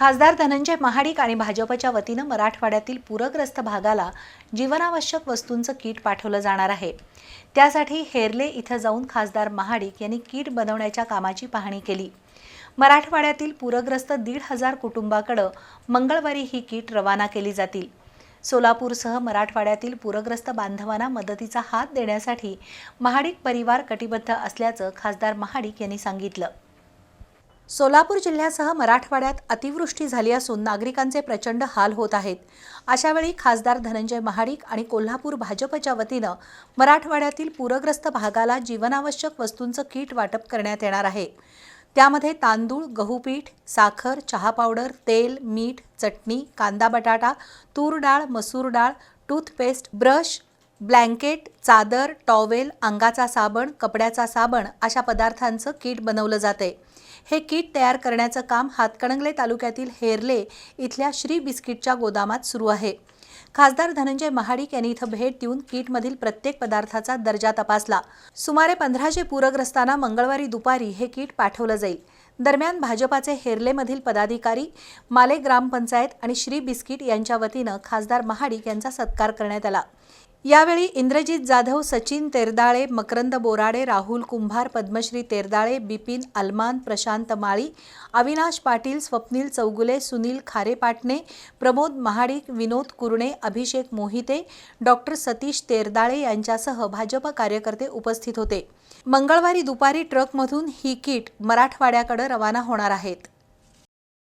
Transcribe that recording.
खासदार धनंजय महाडिक आणि भाजपच्या वतीनं मराठवाड्यातील पूरग्रस्त भागाला जीवनावश्यक वस्तूंचं किट पाठवलं जाणार आहे. त्यासाठी हेरले इथं जाऊन खासदार महाडिक यांनी किट बनवण्याच्या कामाची पाहणी केली. मराठवाड्यातील पूरग्रस्त दीड हजार कुटुंबाकडं मंगळवारी ही किट रवाना केली जातील. सोलापूरसह मराठवाड्यातील पूरग्रस्त बांधवांना मदतीचा हात देण्यासाठी महाडिक परिवार कटिबद्ध असल्याचं खासदार महाडिक यांनी सांगितलं. सोलापूर जिल्ह्यासह मराठवाड्यात अतिवृष्टी झाली असून नागरिकांचे प्रचंड हाल होत आहेत. अशावेळी खासदार धनंजय महाडिक आणि कोल्हापूर भाजपच्या वतीनं मराठवाड्यातील पूरग्रस्त भागाला जीवनावश्यक वस्तूंचं किट वाटप करण्यात येणार आहे. त्यामध्ये तांदूळ गहूपीठ साखर चहा पावडर तेल मीठ चटणी कांदा बटाटा तूर डाळ मसूर डाळ टूथपेस्ट ब्रश ब्लँकेट चादर टॉवेल अंगाचा साबण कपड्याचा साबण अशा पदार्थांचं किट बनवलं जाते. हे किट तयार करण्याचं काम हातकणंगले तालुक्यातील हेरले इथल्या श्री बिस्किटच्या गोदामात सुरू आहे. खासदार धनंजय महाडिक यांनी इथं भेट देऊन किटमधील प्रत्येक पदार्थाचा दर्जा तपासला. सुमारे पंधराशे पूरग्रस्तांना मंगळवारी दुपारी हे किट पाठवलं जाईल. दरम्यान भाजपाचे हेरलेमधील पदाधिकारी माले ग्रामपंचायत आणि श्री बिस्किट यांच्या वतीनं खासदार महाडिक यांचा सत्कार करण्यात आला. यावेळी इंद्रजित जाधव सचिन तेरदाळे मकरंद बोराडे राहुल कुंभार पद्मश्री तेरदाळे बिपिन अलमान प्रशांत माळी अविनाश पाटील स्वप्नील चौगुले सुनील खारे पाटणे प्रमोद महाडिक विनोद कुरणे अभिषेक मोहिते डॉक्टर सतीश तेरदाळे यांच्यासह भाजप कार्यकर्ते उपस्थित होते. मंगळवारी दुपारी ट्रकमधून ही किट मराठवाड्याकडे रवाना होणार आहेत.